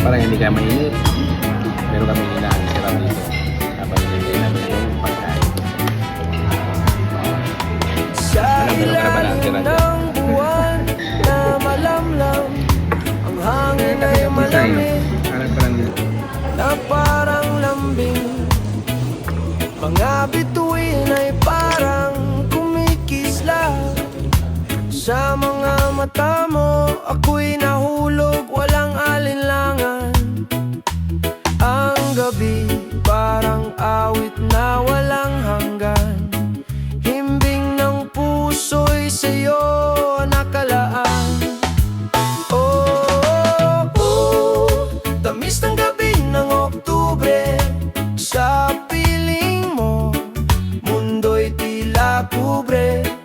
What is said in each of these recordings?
para hindi ka mainit. Meron kami hinaan sirap dito. Tapos hindi namin yung pagkain. Malam-malam ka na ba ng sirap dyan? hangin ay malamig Na parang lambing Mga bituin ay parang kumikislap Sa mga mata mo ako'y octubre.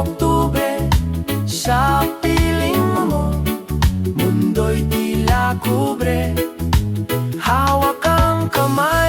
oktubre Sa piling mo Mundo'y tila kubre Hawak ang kamay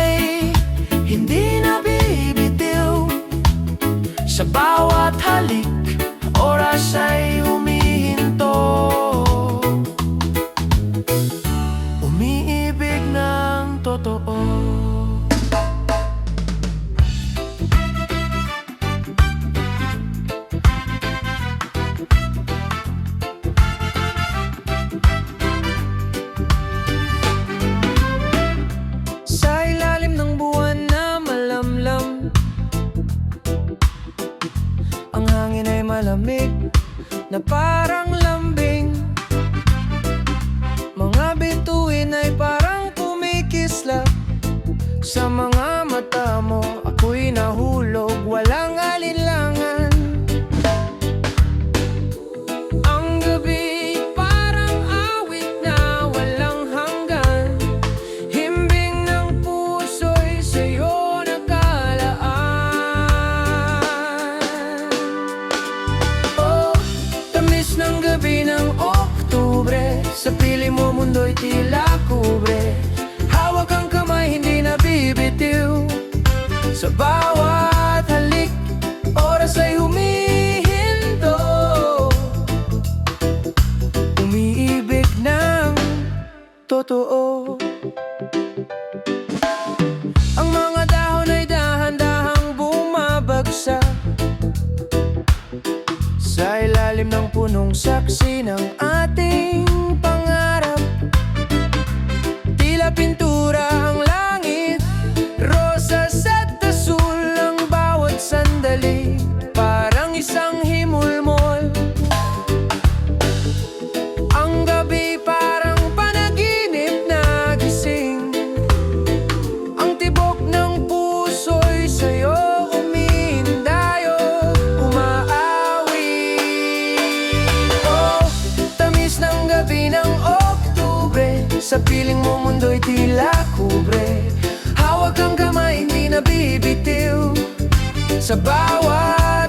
malamig Na parang lambing Sa pili mo mundo'y tila kubre. Hawak ang kamay, hindi na Sa bawat halik, oras ay humihinto. Umiibig ng totoo. Ang mga dahon ay dahan-dahang Sa ilalim ng punong saksi ng ating Sa piling mo mundo'y tila kubre. Hawak ang kamay, hindi nabibitiw Sa bawat